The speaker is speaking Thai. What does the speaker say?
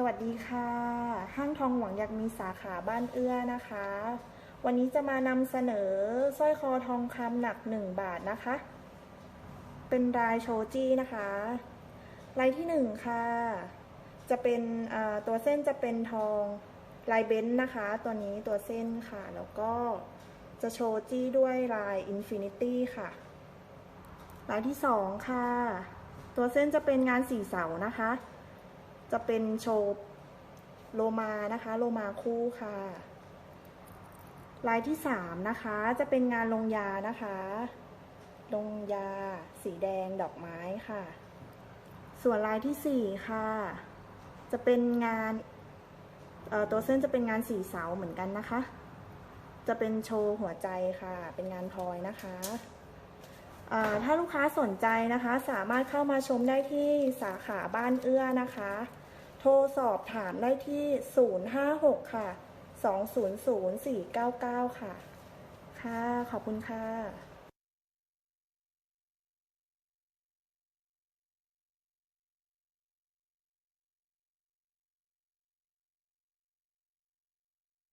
สวัสดีค่ะ ห้างทองหวังอยากมีสาขาบ้านเอื้อนะคะ วันนี้จะมานำเสนอสร้อยคอทองคำหนัก 1 บาทนะคะ เป็นลายโชจี้นะคะลายที่ 1 ค่ะ จะเป็นตัวเส้นจะเป็นทองลายเบนซ์นะคะ ตัวนี้ตัวเส้นค่ะ แล้วก็จะโชจี้ด้วยลายอินฟินิตี้ค่ะลายที่ 2 ค่ะ ตัวเส้นจะเป็นงานสีเสานะคะ จะเป็นโชว์โลมานะคะ โลมาคู่ค่ะ ลายที่สามนะคะ จะเป็นงานลงยานะคะ ลงยา สีแดงดอกไม้ค่ะ ส่วนลายที่สี่ค่ะ จะเป็นงานตัวเส้นจะเป็นงานสีเสาเหมือนกันนะคะ จะเป็นโชว์หัวใจค่ะ เป็นงานพลอยนะคะถ้าลูกค้าสนใจนะคะ สามารถเข้ามาชมได้ที่สาขาบ้านเอื้อนะคะ โทรสอบถามได้ที่ 056 ค่ะ 200 499 ค่ะ ค่ะ ขอบคุณค่ะ